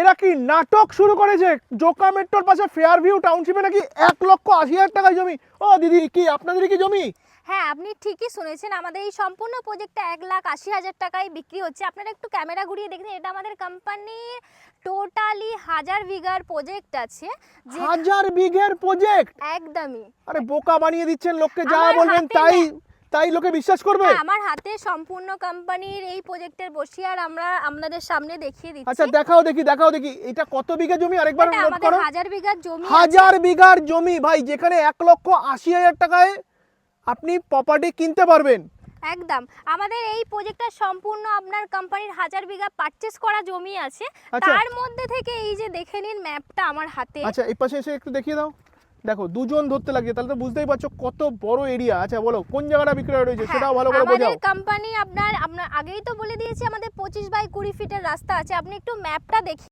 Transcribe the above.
এরা কি নাটক শুরু করেছে? জোকা মেট্রোর পাশে ফেয়ার ভিউ টাউনশিপে নাকি এক লক্ষ আশি হাজার টাকায় জমি? ও দিদি কি আপনাদের কি জমি? হ্যাঁ আপনি ঠিকই শুনেছেন। আমাদের এই সম্পূর্ণ প্রজেক্টটা এক লাখ আশি হাজার টাকায় বিক্রি হচ্ছে। আপনারা একটু ক্যামেরা ঘুরিয়ে দেখুন এটা আমাদের কোম্পানির টোটালি হাজার বিঘার প্রজেক্ট আছে। হাজার বিঘের প্রজেক্ট একদমই। আরে বোকা বানিয়ে দিচ্ছেন লোককে যা বলবেন তাই তাই লোকে বিশ্বাস করবে? হ্যাঁ, আমার হাতে সম্পূর্ণ কোম্পানির এই প্রজেক্টের বসি আর আমরা আপনাদের সামনে দেখিয়ে দিচ্ছি। আচ্ছা দেখাও দেখি দেখাও দেখি। এটা কত বিঘা জমি? আরেকবার নোট আমাদের করো। হাজার বিঘার জমি হাজার বিঘার জমি ভাই যেখানে এক লক্ষ আশি হাজার টাকায় আপনি প্রপার্টি কিনতে পারবেন। একদম। আমাদের এই প্রজেক্টটা সম্পূর্ণ আপনার কোম্পানির হাজার বিঘা পারচেস করা জমি আছে। আচ্ছা। তার মধ্যে থেকে এই যে দেখে নিন ম্যাপটা আমার হাতে। আচ্ছা এই পাশে এসে একটু দেখিয়ে দাও। দেখো দুজন ধরতে লাগছে তাহলে তো বুঝতেই পারছ কত বড় এরিয়া আচ্ছা বলো কোন জায়গাটা বিক্রয় রয়েছে হ্যাঁ, সেটাও ভালো করে আমাদের বোঝাও। কোম্পানি আপনার আমরা আগেই তো বলে দিয়েছি আমাদের পঁচিশ বাই কুড়ি ফিটের রাস্তা আছে আপনি একটু ম্যাপটা দেখি।